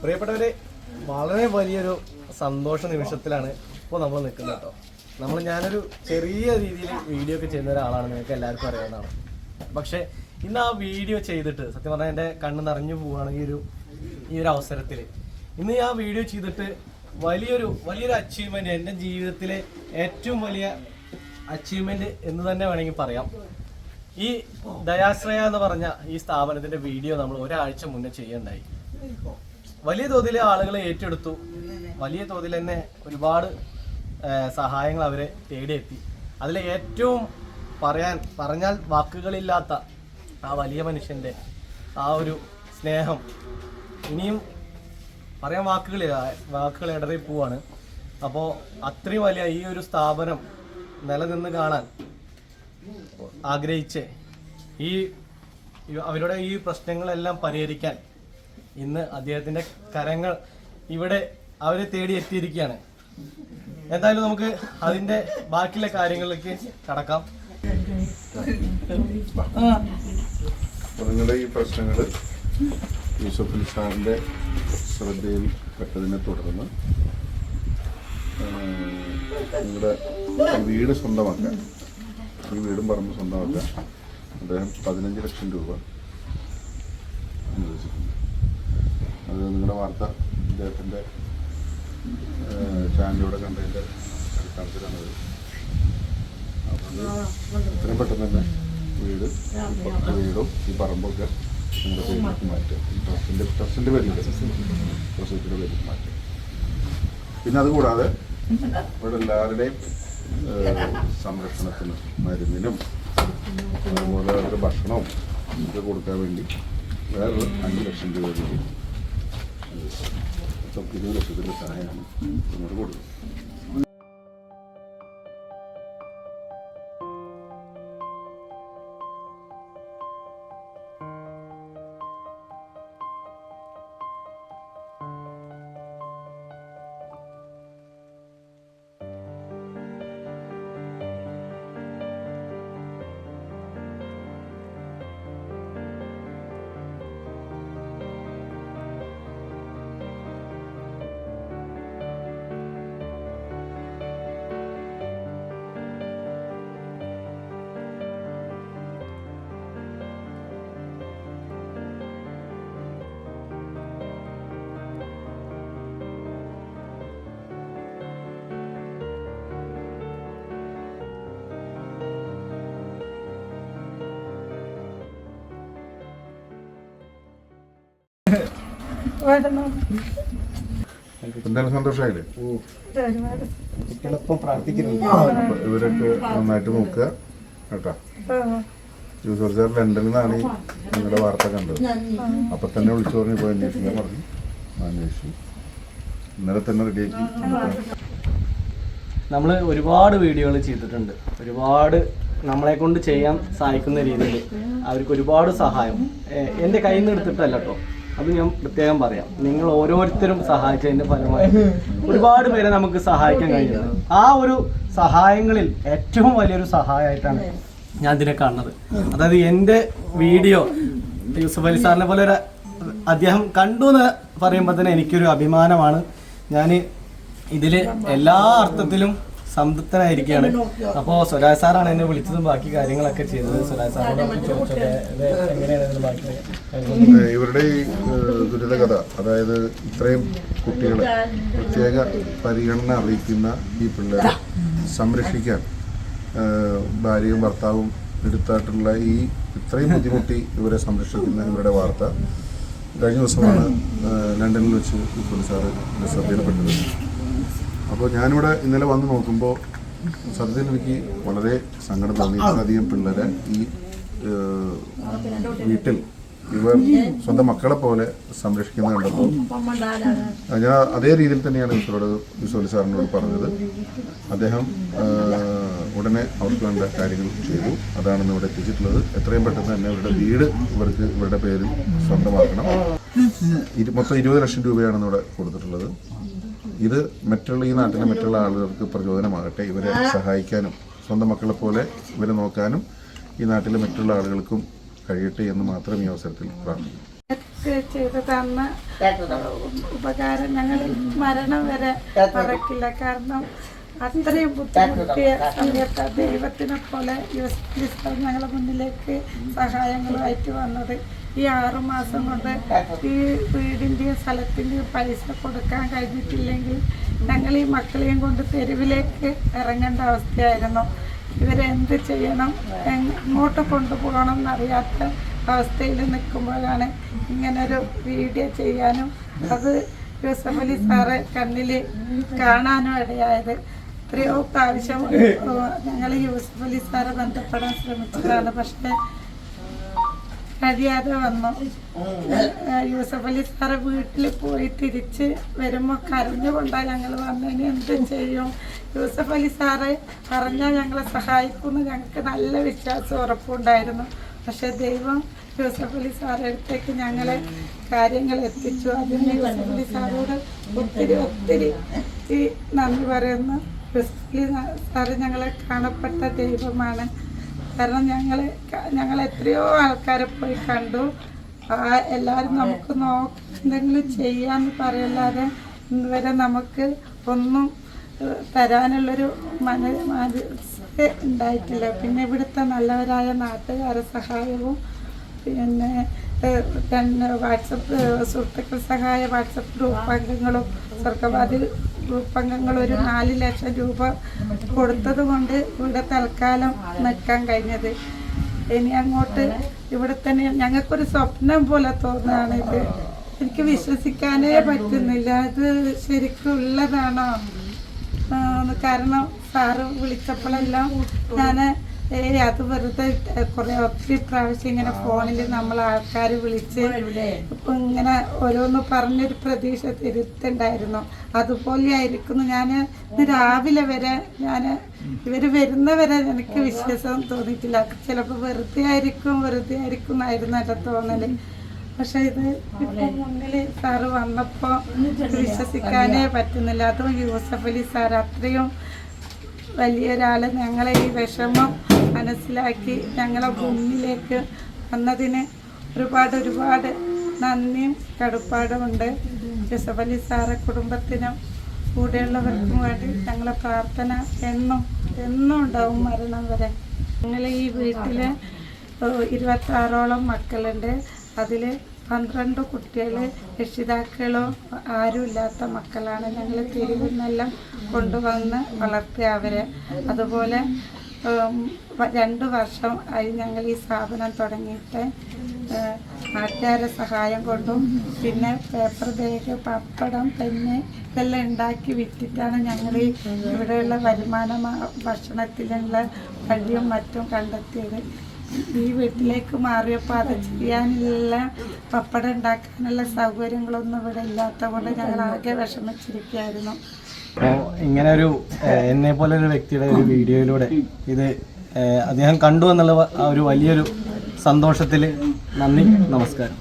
പ്രിയപ്പെട്ടവരെ വളരെ വലിയൊരു സന്തോഷ നിമിഷത്തിലാണ് ഇപ്പോൾ നമ്മൾ നിൽക്കുന്നത് കേട്ടോ. നമ്മൾ ഞാനൊരു ചെറിയ രീതിയിൽ വീഡിയോ ഒക്കെ ചെയ്യുന്ന ഒരാളാണ് നിങ്ങൾക്ക് എല്ലാവർക്കും അറിയാവുന്നതാണ്. പക്ഷേ ഇന്ന് ആ വീഡിയോ ചെയ്തിട്ട് സത്യം പറഞ്ഞാൽ എന്റെ കണ്ണ് നിറഞ്ഞു പോവുകയാണ് ഈ ഒരു ഈ ഒരു അവസരത്തിൽ ഇന്ന് ആ വീഡിയോ ചെയ്തിട്ട് വലിയൊരു വലിയൊരു അച്ചീവ്മെന്റ് എന്റെ ജീവിതത്തിലെ ഏറ്റവും വലിയ അച്ചീവ്മെന്റ് എന്ന് തന്നെ വേണമെങ്കിൽ പറയാം. ഈ ദയാശ്രയ എന്ന് പറഞ്ഞ ഈ സ്ഥാപനത്തിന്റെ വീഡിയോ നമ്മൾ ഒരാഴ്ച മുന്നേ ചെയ്യണ്ടായി വലിയ തോതിൽ ആളുകളെ ഏറ്റെടുത്തു. വലിയ തോതിൽ തന്നെ ഒരുപാട് സഹായങ്ങൾ അവരെ തേടിയെത്തി. അതിൽ ഏറ്റവും പറയാൻ പറഞ്ഞാൽ വാക്കുകളില്ലാത്ത ആ വലിയ മനുഷ്യന്റെ ആ ഒരു സ്നേഹം ഇനിയും പറയാൻ വാക്കുകളില്ല വാക്കുകൾ ഇടറി പോവാണ്. അപ്പോൾ അത്രയും വലിയ ഈ ഒരു സ്ഥാപനം നിലനിന്ന് കാണാൻ ആഗ്രഹിച്ച് ഈ അവരുടെ ഈ പ്രശ്നങ്ങളെല്ലാം പരിഹരിക്കാൻ ഇന്ന് അദ്ദേഹത്തിന്റെ കരങ്ങൾ ഇവിടെ അവരെ തേടി എത്തിയിരിക്കുകയാണ്. എന്തായാലും നമുക്ക് അതിന്റെ ബാക്കിയുള്ള കാര്യങ്ങളിലേക്ക് കടക്കാം. നിങ്ങളുടെ ഈ പ്രശ്നങ്ങൾ യൂസഫ് സാറിന്റെ ശ്രദ്ധയിൽ പെട്ടതിനെ തുടർന്ന് നിങ്ങളുടെ വീട് സ്വന്തമാക്കാൻ ഈ വീടും പറമ്പ് സ്വന്തമാക്കാൻ അദ്ദേഹം പതിനഞ്ച് ലക്ഷം രൂപ അനുവദിച്ചിട്ടുണ്ട്. അത് നിങ്ങളുടെ വാർത്ത അദ്ദേഹത്തിന്റെ ചാനലിലൂടെ കണ്ടതിന്റെ അടിസ്ഥാനത്തിലാണത് അപ്പോൾ എത്രയും പെട്ടെന്ന് തന്നെ വീട് വീടും ഈ പറമ്പൊക്കെ നിങ്ങളുടെ പേരിലേക്ക് മാറ്റുക ട്രസ്റ്റിന്റെ ട്രസ്റ്റിന്റെ പേരിലേക്ക് ട്രസ്റ്റിന്റെ പേരിലേക്ക് മാറ്റുക പിന്നെ അതുകൂടാതെ ഇവിടെ എല്ലാവരുടെയും സംരക്ഷണത്തിന് സംരക്ഷണത്തിനും മരുന്നിനും അതുപോലെ അവരുടെ ഭക്ഷണവും ഒക്കെ കൊടുക്കാൻ വേണ്ടി വേറൊരു അഞ്ച് ലക്ഷം രൂപ കൂടി മൊത്തം ഇരുപത് ലക്ഷത്തിന്റെ സഹായമാണ് നിങ്ങൾ കൊടുക്കുന്നത് എന്തായാലും സന്തോഷമായില്ലേ? കുട്ടികളൊപ്പം പ്രാർത്ഥിക്കുന്നുണ്ട് ഇവരൊക്കെ നന്നായിട്ട് നോക്കുക. കേട്ടോ? യൂസർ സാർ ലണ്ടനിൽ നിന്നാണ് നിങ്ങളുടെ വാർത്ത കണ്ടത്. അപ്പൊ തന്നെ വിളിച്ചു പറഞ്ഞു പോയി അന്വേഷിക്കാൻ പറഞ്ഞു. അന്വേഷിച്ചു. ഇന്നലെ തന്നെ റെഡിയാക്കി നമ്മൾ ഒരുപാട് വീഡിയോകൾ ചെയ്തിട്ടുണ്ട്. ഒരുപാട് നമ്മളെ കൊണ്ട് ചെയ്യാൻ സഹായിക്കുന്ന രീതിയിൽ അവർക്ക് ഒരുപാട് സഹായം. എന്റെ കയ്യിൽ നിന്ന് എടുത്തിട്ടല്ല കേട്ടോ അത് ഞാൻ പ്രത്യേകം പറയാം. നിങ്ങൾ ഓരോരുത്തരും സഹായിച്ചതിന്റെ ഫലമായി ഒരുപാട് പേരെ നമുക്ക് സഹായിക്കാൻ കഴിയുന്നത്. ആ ഒരു സഹായങ്ങളിൽ ഏറ്റവും വലിയൊരു സഹായമായിട്ടാണ് ഞാൻ ഇതിനെ കാണുന്നത്. അതായത് എന്റെ വീഡിയോ യൂസഫ് അലി സാറിനെ പോലെ ഒരു അദ്ദേഹം കണ്ടു എന്ന് പറയുമ്പോൾ തന്നെ എനിക്കൊരു അഭിമാനമാണ്. ഞാൻ ഇതിൽ എല്ലാ അർത്ഥത്തിലും സംതൃപ്തനായിരിക്കുകയാണ്. അപ്പോ സ്വരാജ് സാറാണ് എന്നെ വിളിച്ചതും ബാക്കി കാര്യങ്ങളൊക്കെ ചെയ്തത്. സ്വരാജ് സാറിനോട് എങ്ങനെയാണ് ബാക്കി? ഇവരുടെ ഈ ദുരിതകഥ അതായത് ഇത്രയും കുട്ടികളെ പ്രത്യേക പരിഗണന അറിയിക്കുന്ന ഈ പിള്ളേരെ സംരക്ഷിക്കാൻ ഭാര്യയും ഭർത്താവും എടുത്തായിട്ടുള്ള ഈ ഇത്രയും ബുദ്ധിമുട്ടി ഇവരെ സംരക്ഷിക്കുന്ന ഇവരുടെ വാർത്ത കഴിഞ്ഞ ദിവസമാണ് ലണ്ടനിൽ വെച്ച് ഇപ്പോൾ സാറ് എന്റെ ശ്രദ്ധയിൽപ്പെട്ടത്. അപ്പോൾ ഞാനിവിടെ ഇന്നലെ വന്ന് നോക്കുമ്പോൾ സത്യത്തിൽ എനിക്ക് വളരെ സങ്കടം തോന്നി. ഇത്രയധികം പിള്ളേരെ ഈ വീട്ടിൽ ഇവർ സ്വന്തം മക്കളെ പോലെ സംരക്ഷിക്കുന്നത് കണ്ടപ്പോൾ ഞാൻ അതേ രീതിയിൽ തന്നെയാണ് ഈശ്വരോട് ഈശ്വരി സാറിനോട് പറഞ്ഞത്. അദ്ദേഹം ഉടനെ അവർക്ക് വേണ്ട കാര്യങ്ങൾ ചെയ്തു. അതാണ് ഇവിടെ എത്തിച്ചിട്ടുള്ളത്. എത്രയും പെട്ടെന്ന് തന്നെ ഇവരുടെ വീട് ഇവർക്ക് ഇവരുടെ പേരിൽ സ്വന്തമാക്കണം. മൊത്തം ഇരുപത് ലക്ഷം രൂപയാണ് ഇവിടെ കൊടുത്തിട്ടുള്ളത്. ഇത് മറ്റുള്ള ഈ നാട്ടിലെ മറ്റുള്ള ആളുകൾക്ക് പ്രചോദനമാകട്ടെ ഇവരെ സഹായിക്കാനും സ്വന്തം മക്കളെ പോലെ ഇവരെ നോക്കാനും ഈ നാട്ടിലെ മറ്റുള്ള ആളുകൾക്കും കഴിയട്ടെ എന്ന് മാത്രം ഈ അവസരത്തിൽ പ്രാർത്ഥിക്കുന്നു. ചെയ്ത് തന്ന ഉപകാരം ഞങ്ങൾ മരണം വരെ മറക്കില്ല. കാരണം അത്രയും ബുദ്ധിമുട്ടിയ സമയത്ത് ദൈവത്തിനെ പോലെ ഞങ്ങളുടെ മുന്നിലേക്ക് സഹായങ്ങളുമായിട്ട് വന്നത് ഈ ആറുമാസം കൊണ്ട് ഈ വീടിന്റെയും സ്ഥലത്തിന്റെയും പൈസ കൊടുക്കാൻ കഴിഞ്ഞിട്ടില്ലെങ്കിൽ ഞങ്ങൾ ഈ മക്കളെയും കൊണ്ട് തെരുവിലേക്ക് ഇറങ്ങേണ്ട അവസ്ഥയായിരുന്നു. ഇവരെന്ത് ചെയ്യണം? എങ്ങോട്ട് കൊണ്ടുപോകണം എന്നറിയാത്ത അവസ്ഥയിൽ നിൽക്കുമ്പോഴാണ് ഇങ്ങനൊരു വീഡിയോ ചെയ്യാനും അത് യൂസഫ് സാറ് കണ്ണിൽ കാണാനും ഇടയായത്. എത്രയോ പ്രാവശ്യം ഞങ്ങൾ യൂസഫ് സാറെ ബന്ധപ്പെടാൻ ശ്രമിച്ചതാണ്. പക്ഷേ കഴിയാതെ വന്നു. യൂസഫ് അലി സാറ് വീട്ടിൽ പോയി തിരിച്ച് വരുമ്പോൾ കരഞ്ഞുകൊണ്ടാ ഞങ്ങൾ വന്നതിന് എന്ത് ചെയ്യും? യൂസഫ് അലി സാറ് പറഞ്ഞാൽ ഞങ്ങളെ സഹായിക്കുമെന്ന് ഞങ്ങൾക്ക് നല്ല വിശ്വാസം ഉറപ്പുണ്ടായിരുന്നു പക്ഷെ ദൈവം യൂസഫ് അലി സാറെ അടുത്തേക്ക് ഞങ്ങളെ കാര്യങ്ങൾ എത്തിച്ചു. അതിന് യൂസഫ് അലി സാറോട് ഒത്തിരി ഒത്തിരി നന്ദി പറയുന്നു. യൂസഫ് അലി സാറ് ഞങ്ങളെ കാണപ്പെട്ട ദൈവമാണ്. കാരണം ഞങ്ങൾ ഞങ്ങൾ എത്രയോ ആൾക്കാരെ പോയി കണ്ടു. എല്ലാവരും നമുക്ക് നോക്കി എന്തെങ്കിലും ചെയ്യാന്ന് പറയല്ലാതെ ഇന്നുവരെ നമുക്ക് ഒന്നും തരാനുള്ളൊരു മന മനസ്സ് ഉണ്ടായിട്ടില്ല. പിന്നെ ഇവിടുത്തെ നല്ലവരായ നാട്ടുകാരെ സഹായവും പിന്നെ വാട്സപ്പ് സുഹൃത്തുക്കൾ സഹായ വാട്സപ്പ് ഗ്രൂപ്പ് അംഗങ്ങളും സ്വർഗവാദി ഗ്രൂപ്പ് ഒരു നാല് ലക്ഷം രൂപ കൊടുത്തത് കൊണ്ട് ഇവിടെ തൽക്കാലം നിൽക്കാൻ കഴിഞ്ഞത്. ഇനി അങ്ങോട്ട് ഇവിടെ തന്നെ ഞങ്ങൾക്കൊരു സ്വപ്നം പോലെ തോന്നുകയാണ് ഇത്. എനിക്ക് വിശ്വസിക്കാനേ പറ്റുന്നില്ല. ഇത് ശരിക്കും ഉള്ളതാണോ? കാരണം സാറ് വിളിച്ചപ്പോഴെല്ലാം ഞാൻ അത് വെറുതെ കുറെ ഒത്തിരി പ്രാവശ്യം ഇങ്ങനെ ഫോണിൽ നമ്മൾ ആൾക്കാർ വിളിച്ച് ഇപ്പം ഇങ്ങനെ ഓരോന്ന് പറഞ്ഞൊരു പ്രതീക്ഷ തിരുത്തുണ്ടായിരുന്നു അതുപോലെ ആയിരിക്കുന്നു. ഞാൻ ഇന്ന് രാവിലെ വരെ ഞാൻ ഇവർ വരുന്നവരെ എനിക്ക് വിശ്വാസം തോന്നിയിട്ടില്ല. ചിലപ്പോൾ വെറുതെ ആയിരിക്കും വെറുതെ ആയിരിക്കും എന്നായിരുന്നു എന്റെ തോന്നൽ. പക്ഷെ ഇത് മുന്നിൽ സാറ് വന്നപ്പോ വിശ്വസിക്കാനേ പറ്റുന്നില്ല. അതും യൂസഫ് അലി സാർ അത്രയും വലിയൊരാൾ ഞങ്ങളെ ഈ വിഷമം മനസ്സിലാക്കി ഞങ്ങളെ മുന്നിലേക്ക് വന്നതിന് ഒരുപാട് ഒരുപാട് നന്ദിയും കടുപ്പാടുമുണ്ട്. അലി സാറെ കുടുംബത്തിനും കൂടെയുള്ളവർക്കും വേണ്ടി ഞങ്ങളെ പ്രാർത്ഥന എന്നും എന്നും ഉണ്ടാവും മരണം വരെ. ഞങ്ങൾ ഈ വീട്ടിൽ ഇരുപത്താറോളം മക്കളുണ്ട്. അതിൽ പന്ത്രണ്ട് കുട്ടികൾ രക്ഷിതാക്കളോ ആരും ഇല്ലാത്ത മക്കളാണ് ഞങ്ങൾ തെരുവിൽ നിന്നെല്ലാം കൊണ്ടുവന്ന് വളർത്തിയ അവരെ. അതുപോലെ രണ്ട് വർഷം ആയി ഞങ്ങൾ ഈ സ്ഥാപനം തുടങ്ങിയിട്ട് നാട്ടുകാരെ സഹായം കൊണ്ടും പിന്നെ പേപ്പർ ബാഗ് പപ്പടം പെന്ന് ഇതെല്ലാം ഉണ്ടാക്കി വിറ്റിട്ടാണ് ഞങ്ങൾ ഇവിടെയുള്ള വരുമാന ഭക്ഷണത്തിലുള്ള വഴിയും മറ്റും കണ്ടെത്തിയത്. ഈ വീട്ടിലേക്ക് മാറിയപ്പോൾ അത് ചെയ്യാനുള്ള പപ്പടം ഉണ്ടാക്കാനുള്ള സൗകര്യങ്ങളൊന്നും ഇവിടെ ഇല്ലാത്ത കൊണ്ട് ഞങ്ങൾ ആകെ വിഷമിച്ചിരിക്കുകയായിരുന്നു. ഇങ്ങനെ ഒരു എന്നെ പോലെ ഒരു വ്യക്തിയുടെ ഒരു വീഡിയോയിലൂടെ ഇത് അദ്ദേഹം കണ്ടു എന്നുള്ള ഒരു വലിയൊരു സന്തോഷത്തിൽ നന്ദി നമസ്കാരം.